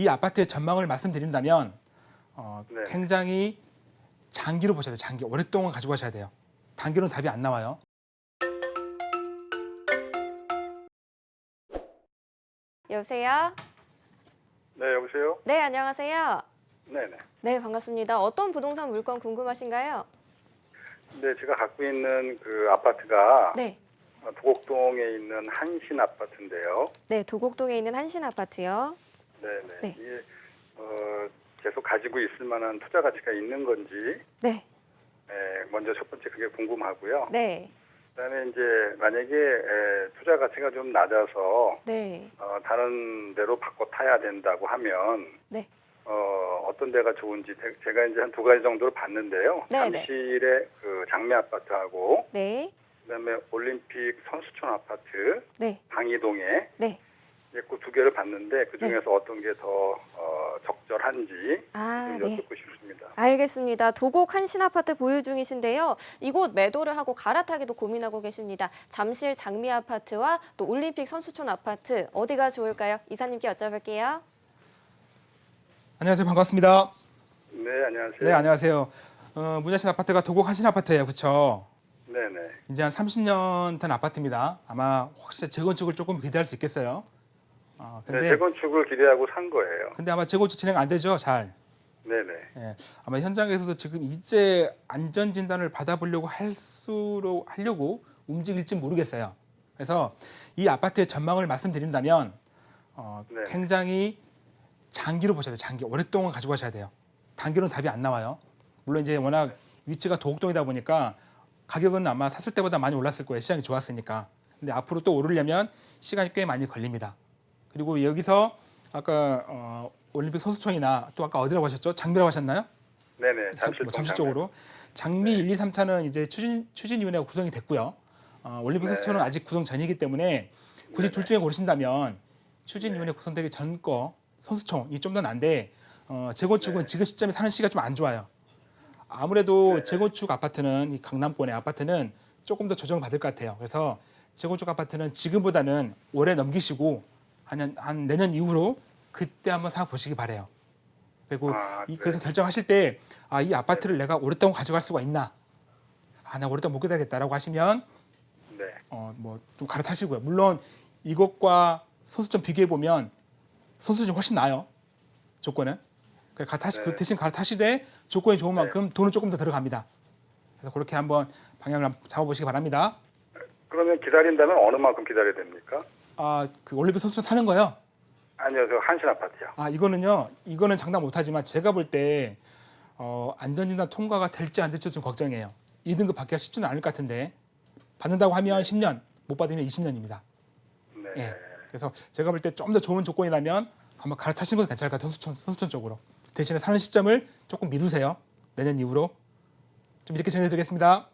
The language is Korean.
이 아파트의 전망을 말씀드린다면 어, 네. 굉장히 장기로 보셔야 돼요. 장기 오랫동안 가지고 가셔야 돼요. 단기로는 답이 안 나와요. 여보세요? 네, 여보세요? 네, 안녕하세요. 네네. 네, 반갑습니다. 어떤 부동산 물건 궁금하신가요? 네, 제가 갖고 있는 그 아파트가 네. 어, 도곡동에 있는 한신 아파트인데요. 네, 도곡동에 있는 한신 아파트요. 네네. 네. 이게 어, 계속 가지고 있을 만한 투자 가치가 있는 건지 네. 에, 먼저 첫 번째 그게 궁금하고요. 네. 그다음에 이제 만약에 에, 투자 가치가 좀 낮아서 네. 어, 다른 데로 바꿔 타야 된다고 하면 네. 어, 어떤 데가 좋은지 제- 제가 이제 한 두 가지 정도를 봤는데요. 네, 네. 잠실의 그 장미 아파트하고 네. 그다음에 올림픽 선수촌 아파트 네. 방이동에 네. 그 두 개를 봤는데 그 중에서 어떤 게더 어, 적절한지 아, 좀 네. 여쭙고 싶습니다. 알겠습니다. 도곡 한신 아파트 보유 중이신데요. 이곳 매도를 하고 갈아타기도 고민하고 계십니다. 잠실 장미 아파트와 또 올림픽 선수촌 아파트 어디가 좋을까요? 이사님께 여쭤볼게요. 안녕하세요. 반갑습니다. 네, 안녕하세요. 네, 안녕하세요. 어, 문야신 아파트가 도곡 한신 아파트예요. 그렇죠? 네네. 이제 한 30년 된 아파트입니다. 아마 혹시 재건축을 조금 기대할 수 있겠어요. 어, 네, 근데 재건축을 기대하고 산 거예요. 근데 아마 재건축 진행 안 되죠, 잘. 네네. 예, 아마 현장에서도 지금 이제 안전 진단을 받아보려고 할 수로 하려고 움직일지 모르겠어요. 그래서 이 아파트의 전망을 말씀드린다면 어, 네. 굉장히 장기로 보셔야 돼요. 장기 오랫동안 가지고 가셔야 돼요. 단기로는 답이 안 나와요. 물론 이제 워낙 위치가 도곡동이다 보니까 가격은 아마 샀을 때보다 많이 올랐을 거예요. 시장이 좋았으니까. 근데 앞으로 또 오르려면 시간이 꽤 많이 걸립니다. 그리고 여기서 아까 어, 올림픽 선수촌이나 또 아까 어디라고 하셨죠? 장미라고 하셨나요? 네네. 잠, 잠실 뭐 잠시 쪽으로 장미 1, 2, 3차는 이제 추진 추진위원회가 구성이 됐고요. 어, 올림픽 네. 선수촌은 아직 구성 전이기 때문에 굳이 네네. 둘 중에 고르신다면 추진위원회 구성되기 전 거 선수촌이 좀 더 난데 어, 재건축은 네. 지금 시점에 사는 시기가 좀 안 좋아요. 아무래도 네. 재건축 아파트는 이 강남권의 아파트는 조금 더 조정을 받을 것 같아요. 그래서 재건축 아파트는 지금보다는 올해 넘기시고 한, 한 내년 이후로 그때 한번 사 보시기 바래요. 그리고 아, 이, 네. 그래서 결정하실 때 아 이 아파트를 내가 오랫동안 가져갈 수가 있나? 아 나 오랫동안 못 기다리겠다라고 하시면 네. 어뭐 좀 갈아타시고요. 물론 이것과 소수점 비교해 보면 소수점이 훨씬 나아요. 조건은. 그래 갈아타시 네. 그 대신 갈아타시되 조건이 좋은 네. 만큼 돈은 조금 더 들어갑니다. 그래서 그렇게 한번 방향을 잡아보시기 바랍니다. 그러면 기다린다면 어느 만큼 기다려야 됩니까? 아그 올림픽 선수촌 사는 거요. 아니요, 저 한신 아파트요. 아 이거는요? 이거는 장담 못 하지만 제가 볼 때 어, 안전진단 통과가 될지 안 될지 좀 걱정이에요. 2등급 받기가 쉽지는 않을 것 같은데. 받는다고 하면 10년 못 받으면 20년입니다. 네. 예. 그래서 제가 볼 때 좀 더 좋은 조건이라면 한번 갈아타시는 것도 괜찮을 것 같아요. 선수촌, 선수촌 쪽으로. 대신에 사는 시점을 조금 미루세요. 내년 이후로. 좀 이렇게 정해드리겠습니다